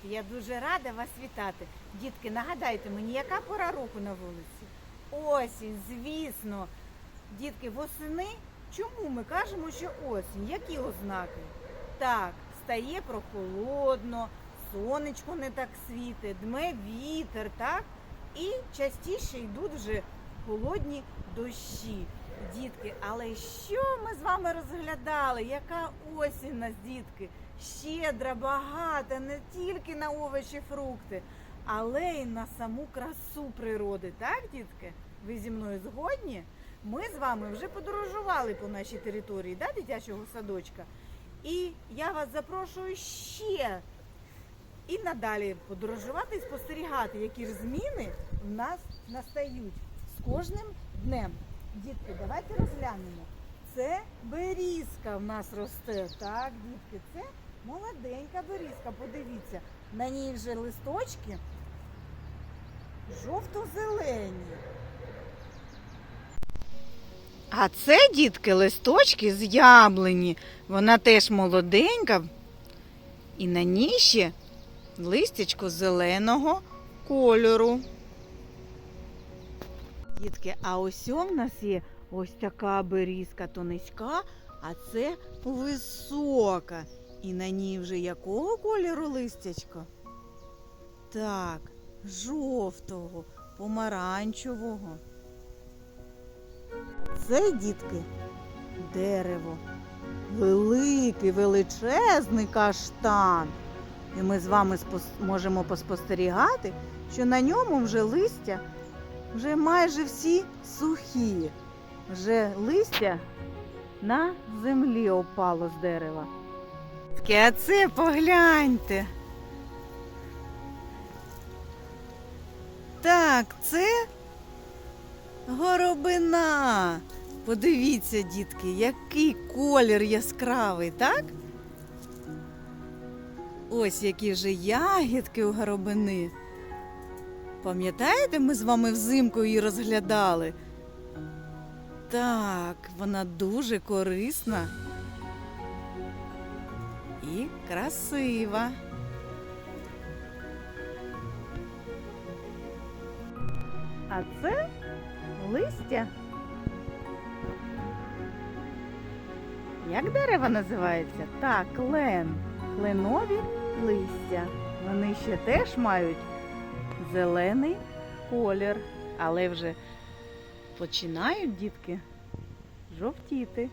Привіт! Я дуже рада вас вітати. Дітки, нагадайте мені, яка пора року на вулиці? Осінь, звісно. Дітки, восени. Чому ми кажемо, що осінь? Які ознаки? Так, стає прохолодно, сонечко не так світить, дме вітер, так? І частіше йдуть вже холодні дощі. Дітки, але що ми з вами розглядали? Яка осінь нас, дітки? Щедра, багата, не тільки на овочі, фрукти, але й на саму красу природи, так, дітки? Ви зі мною згодні? Ми з вами вже подорожували по нашій території, да, дитячого садочка. І я вас запрошую ще і надалі подорожувати і спостерігати, які ж зміни в нас настають з кожним днем. Дітки, давайте розглянемо. Це берізка в нас росте. Так, дітки, це молоденька берізка. Подивіться, на ній вже листочки жовто-зелені. А це, дітки, листочки з яблуні. Вона теж молоденька. І на ній ще листячко зеленого кольору. Дітки, а ось у нас є ось така берізка тоничка, а це висока. І на ній вже якого кольору листячко? Так, жовтого, помаранчевого. Це, дітки, дерево. Великий, величезний каштан. І ми з вами можемо поспостерігати, що на ньому вже листя вже майже всі сухі. Вже листя на землі опало з дерева. А це погляньте. Так, це горобина. Подивіться, дітки, який колір яскравий, так? Ось які вже ягідки у горобини. Пам'ятаєте, ми з вами взимку її розглядали? Так, вона дуже корисна і красива. А це листя. Як дерево називається? Так, клен. Кленові листя. Вони ще теж мають зелений колір, але вже починають дітки жовтіти.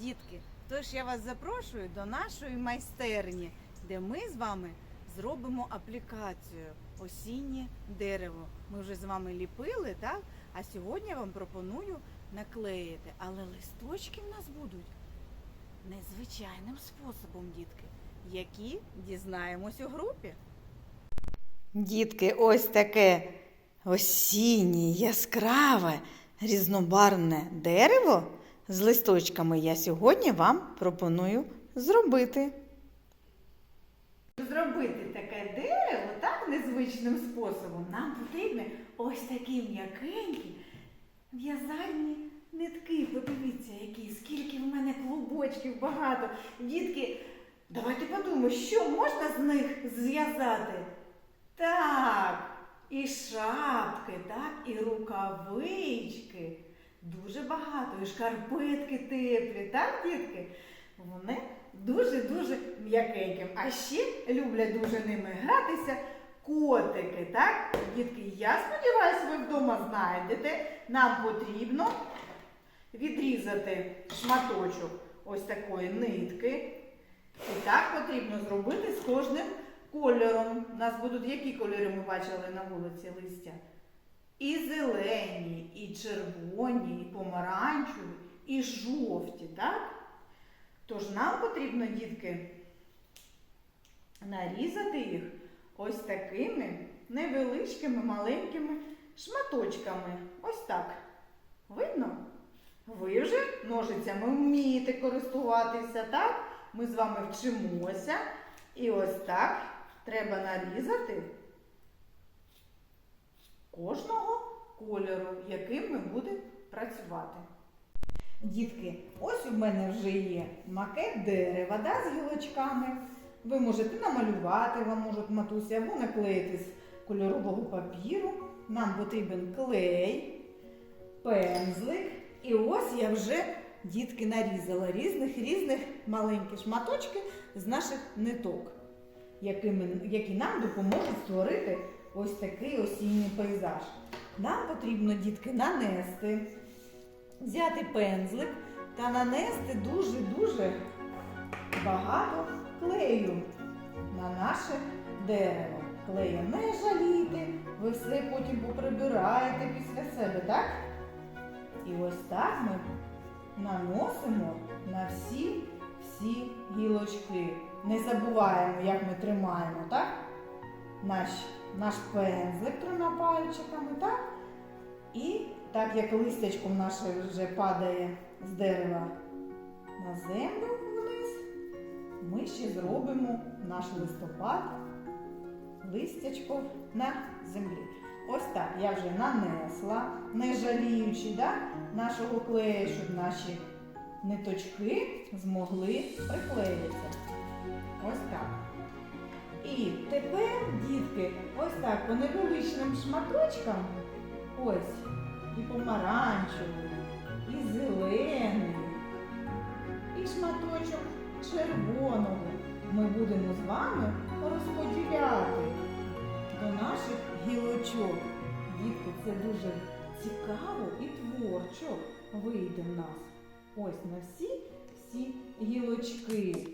Дітки, тож я вас запрошую до нашої майстерні, де ми з вами зробимо аплікацію осіннє дерево. Ми вже з вами ліпили, так? А сьогодні я вам пропоную наклеїти. Але листочки в нас будуть незвичайним способом, дітки, які дізнаємось у групі. Дітки, ось таке осіннє, яскраве, різнобарвне дерево з листочками я сьогодні вам пропоную зробити. Зробити таке дерево так незвичним способом нам потрібні ось такі м'якенькі в'язальні нитки. Подивіться, які, скільки в мене клубочків багато. Дітки, давайте подумаємо, що можна з них зв'язати? Так, і шапки, так, і рукавички. Дуже багато, і шкарпетки теплі, так, дітки? Вони дуже-дуже м'якенькі. А ще люблять дуже ними гратися котики, так? Дітки, я сподіваюся, ви вдома знайдете. Нам потрібно відрізати шматочок ось такої нитки. І так потрібно зробити з кожним кольором. У нас будуть які кольори ми бачили на вулиці листя? І зелені, і червоні, і помаранчеві, і жовті, так? Тож нам потрібно, дітки, нарізати їх ось такими невеличкими маленькими шматочками. Ось так. Видно? Ви вже ножицями вмієте користуватися, так? Ми з вами вчимося. І ось так треба нарізати кожного кольору, яким ми будемо працювати. Дітки, ось у мене вже є макет дерева да, з гілочками. Ви можете намалювати, вам можуть матусі або наклеїти з кольорового папіру. Нам потрібен клей, пензлик. І ось я вже дітки нарізала різних різних маленькі шматочки з наших ниток, які нам допоможуть створити ось такий осінній пейзаж. Нам потрібно, дітки, нанести, взяти пензлик та нанести дуже-дуже багато клею на наше дерево. Клею не жалійте, ви все потім поприбираєте після себе, так? І ось так ми наносимо на всі всі гілочки. Не забуваємо, як ми тримаємо, так? Наш, наш пензлик трьома пальчиками, так? І так як листячко наше вже падає з дерева на землю вниз, ми ще зробимо наш листопад листячко на землі. Ось так я вже нанесла, не жаліючи да, нашого клею, щоб наші ниточки змогли приклеїтися. Ось так. І тепер, дітки, ось так по невеличким шматочкам, ось і помаранчевий, і зелений, і шматочок червоного ми будемо з вами розподіляти до наших гілочок. Дітки, це дуже цікаво і творчо вийде в нас. Ось на всі всі гілочки.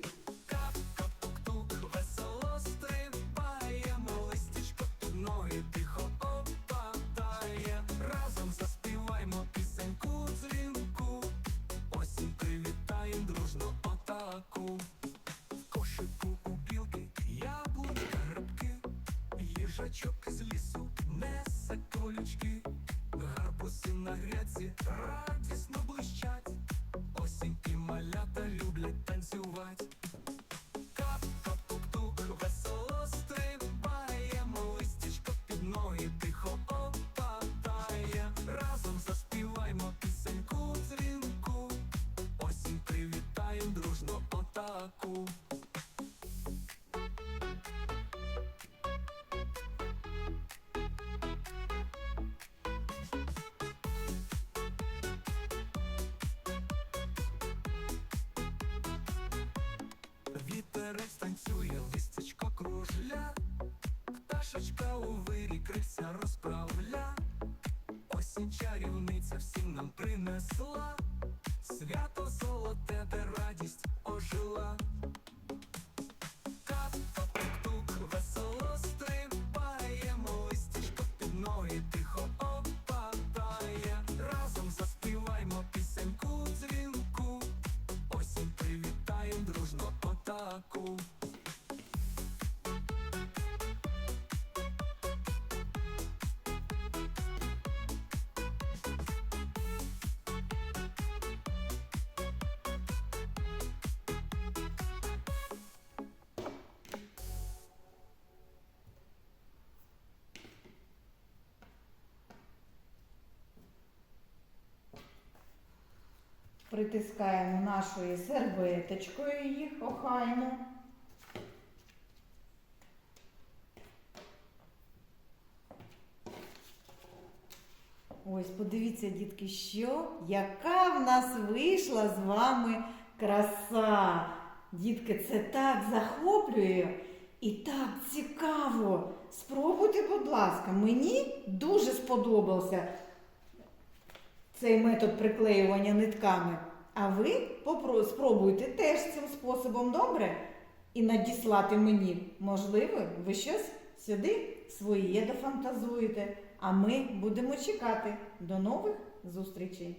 Їжачок з лісу несе колючки. Гарбузи на гряці радісно пташечка у вирі крися розправля. Осінь чарівниця всім нам принесла, свято золоте, Притискаємо нашою серветочкою їх, охайно. Ось, подивіться, дітки, що, яка в нас вийшла з вами краса. Дітки, це так захоплює і так цікаво. Спробуйте, будь ласка, мені дуже сподобався цей метод приклеювання нитками. А ви спробуйте теж цим способом добре і надіслати мені. Можливо, ви щось сюди своє дофантазуєте. А ми будемо чекати. До нових зустрічей!